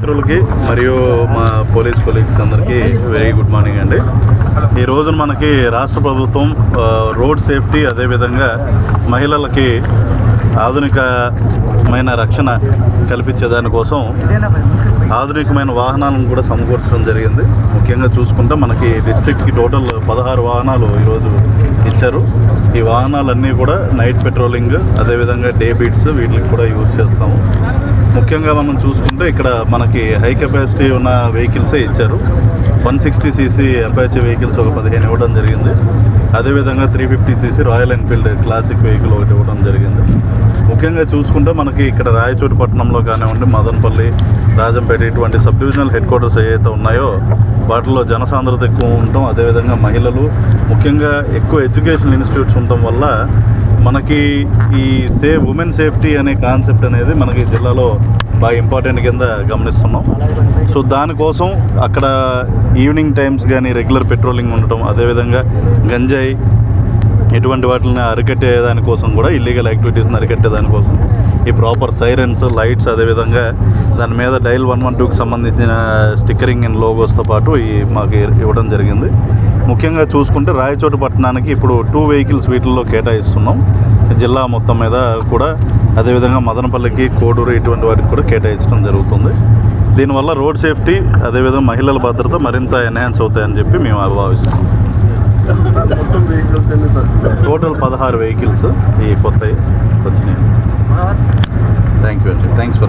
మిత్రులకి మరియు మా పోలీస్ కొలీగ్స్కి అందరికీ వెరీ గుడ్ మార్నింగ్ అండి. ఈ రోజున మనకి రాష్ట్ర ప్రభుత్వం రోడ్ సేఫ్టీ అదేవిధంగా మహిళలకి ఆధునికమైన రక్షణ కల్పించే దానికోసం ఆధునికమైన వాహనాలను కూడా సమకూర్చడం జరిగింది. ముఖ్యంగా చూసుకుంటే మనకి డిస్ట్రిక్ట్కి టోటల్ పదహారు వాహనాలు ఈరోజు ఇచ్చారు. ఈ వాహనాలన్నీ కూడా నైట్ పెట్రోలింగ్ అదేవిధంగా డే బీట్స్ వీటికి కూడా యూజ్ చేస్తాము. ముఖ్యంగా మనం చూసుకుంటే ఇక్కడ మనకి హై కెపాసిటీ ఉన్న వెహికల్సే ఇచ్చారు. One sixty CC Apache vehicles ఒక పదిహేను ఇవ్వడం జరిగింది. అదేవిధంగా three fifty CC Royal Enfield Classic vehicle ఒకటి ఇవ్వడం జరిగింది. ముఖ్యంగా చూసుకుంటే మనకి ఇక్కడ రాయచూడి పట్టణంలో కానివ్వండి మదనపల్లి రాజంపేట ఇటువంటి సబ్ డివిజనల్ హెడ్ క్వార్టర్స్ ఏవైతే ఉన్నాయో వాటిలో జనసాంద్రత ఎక్కువ ఉండటం అదేవిధంగా మహిళలు ముఖ్యంగా ఎక్కువ ఎడ్యుకేషనల్ ఇన్స్టిట్యూట్స్ ఉండటం వల్ల మనకి ఈ సే ఉమెన్ సేఫ్టీ అనే కాన్సెప్ట్ అనేది మనకి జిల్లాలో బాగా ఇంపార్టెంట్ కింద గమనిస్తున్నాం. సో దానికోసం అక్కడ ఈవినింగ్ టైమ్స్ కానీ రెగ్యులర్ పెట్రోలింగ్ ఉండటం అదేవిధంగా గంజాయి ఇటువంటి వాటిని అరికట్టే దానికోసం కూడా ఇల్లీగల్ యాక్టివిటీస్ని అరికట్టే దానికోసం ఈ ప్రాపర్ సైరన్స్ లైట్స్ అదేవిధంగా దాని మీద డైల్ వన్ వన్ టూకి సంబంధించిన స్టిక్కరింగ్ అండ్ లోగోస్తో పాటు ఈ మాకు ఇవ్వడం జరిగింది. ముఖ్యంగా చూసుకుంటే రాయచోట పట్టణానికి ఇప్పుడు టూ వెహికల్స్ వీటిల్లో కేటాయిస్తున్నాం. జిల్లా మొత్తం మీద కూడా అదేవిధంగా మదనపల్లికి కోడూరు ఇటువంటి వాటికి కూడా కేటాయించడం జరుగుతుంది. దీనివల్ల రోడ్ సేఫ్టీ అదేవిధంగా మహిళల భద్రత మరింత ఎన్హాన్స్ అవుతాయని చెప్పి మేము భావిస్తున్నాం. టోటల్ పదహారు వెహికల్స్ ఈ కొత్తవి వచ్చినాయి. థ్యాంక్ యూ అండి. Thanks for